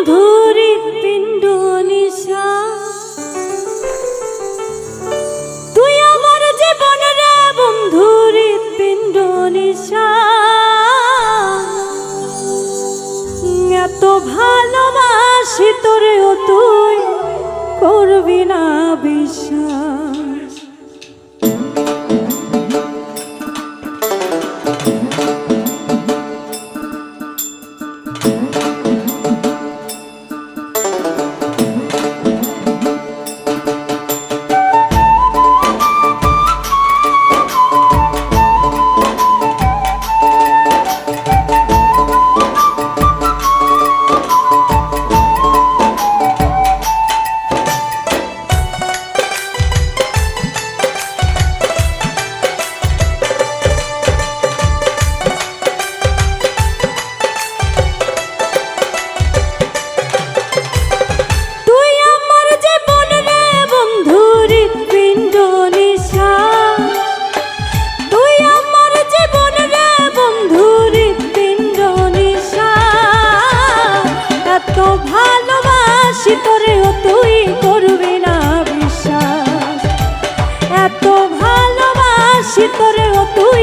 বন্ধুর পিণ্ড নিশা। তুই আমার জীবন রে বন্ধুর পিণ্ড নিশা। এত ভালোবাসি তোরেও তুই করবি না বিশ্বাস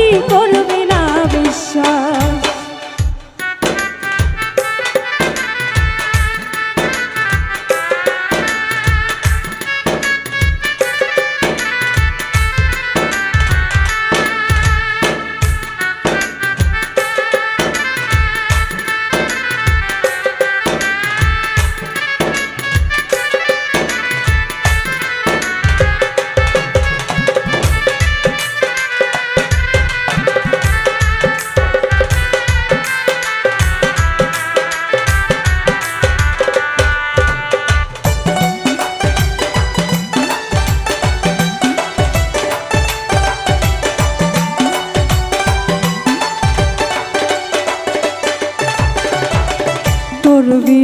তুই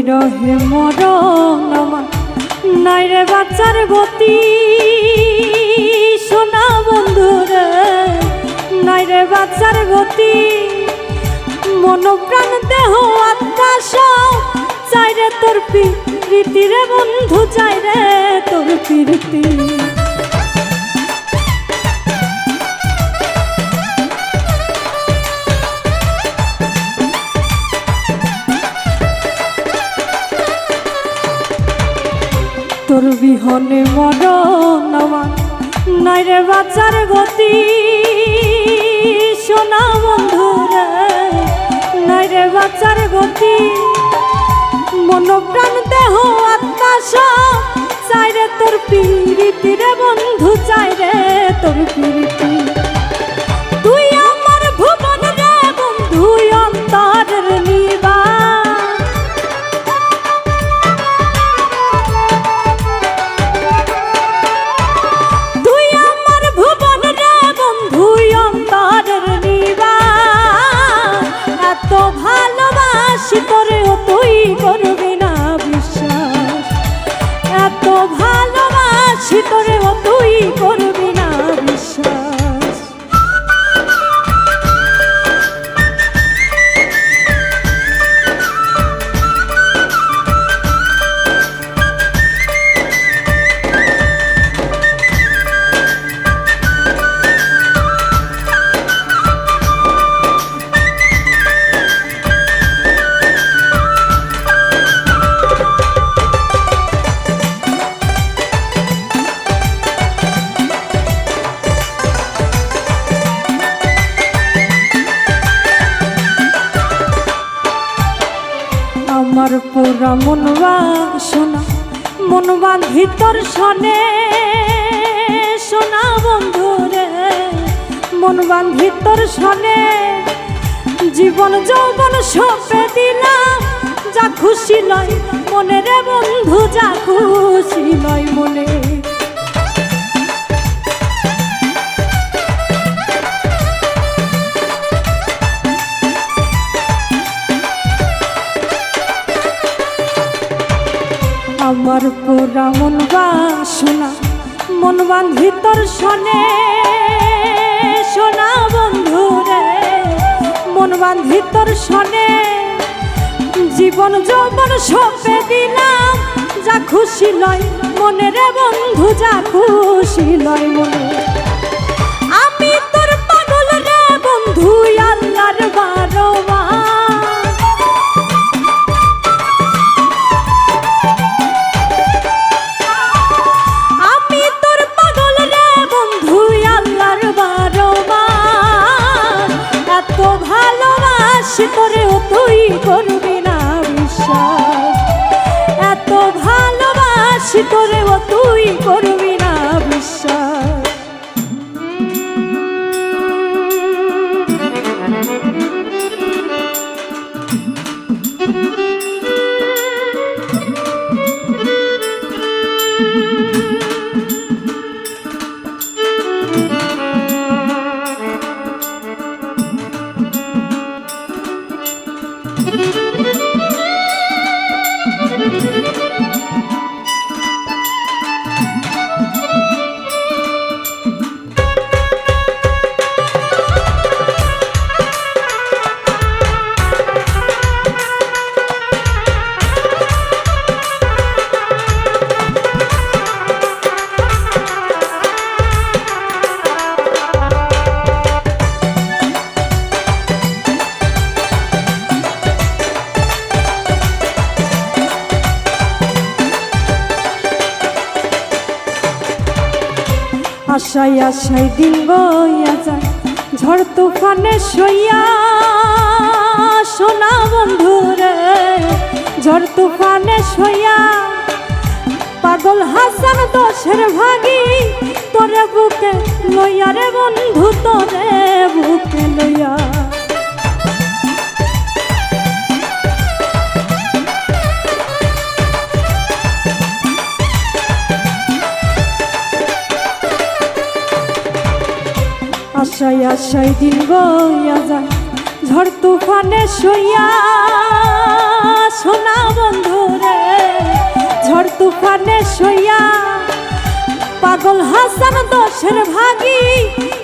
বিরহে মরণ আমার। নাই রে বাচ্চার গতি, সোনা বন্ধুরে নাই রে বাচ্চার গতি মন প্রাণ দেহ আত্মা সব। চাই রে তোর প্রীতি রে বন্ধু, চাই রে তোর প্রীতি। বিহনে মরণ নাই রে বাচ্চার গতি, সোনা বন্ধু রে। নাই রে বাচ্চার গতি মন প্রাণ দেহ আত্মা সব। তোর পিরিতি রে বন্ধু, চাই রে তোর পিরিতি। ভালোবাসি তোরেও তুই করবি না বিশ্বাস আমার পুরা মনবা সোনা মনবা ভিতর শোনে সোনা বন্ধু রে মনবা ভিতর শোনে জীবন যৌবন সপে দিলাম, যা খুশি নয় মনে রে বন্ধু, যা খুশি নয় মনে। আমার পুরা মন বাসনা, মন বান্ধিতর শনে সোনা বন্ধু রে, মন বান্ধিতর শনে জীব জীবন যৌবন সপে দিলাম, যা খুশি লয় মনে রে বন্ধু, যা খুশি লয় মনে। আমি তোর পাগল রে বন্ধু, আল্লাহর বারোয়া ভালোবাসি তোরেও তুই করবি। আশাই আশাই দিন বইয়া যায়। ঝড় তুফানে সইয়া সোনা বন্ধুরে, ঝড় তুফানে সইয়া পাগল হাসান দশের ভাগি, তোরে বুকে লইয়া রে বন্ধু, তোরে বুকে লইয়া। আশাই দিন বইয়া যায়। ঝড় তুফানে শুইয়া, সোনা বন্ধু রে ঝড় তুফানে শুইয়া, পাগল হাসান দশের ভাগি,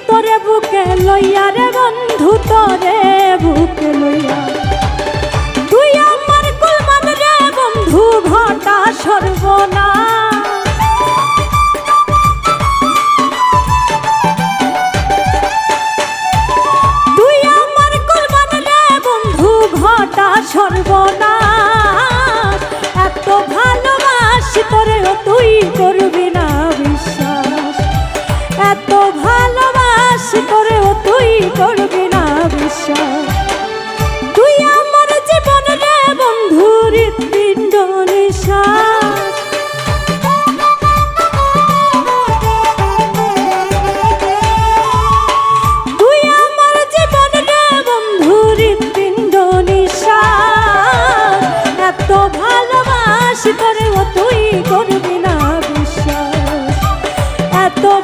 তোরে বুকে লইয়া রে বন্ধু, তোরে বুকে লইয়া।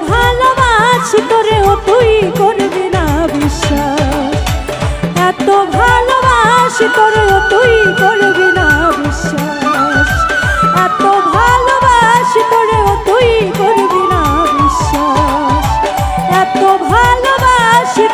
ভালোবাসি তোরে ও তুই করবি না বিশ্বাস? এত ভালোবাসি তোরে ও তুই করবি না বিশ্বাস? এত ভালোবাসি তোরে ও তুই করবি না বিশ্বাস? এত ভালোবাসি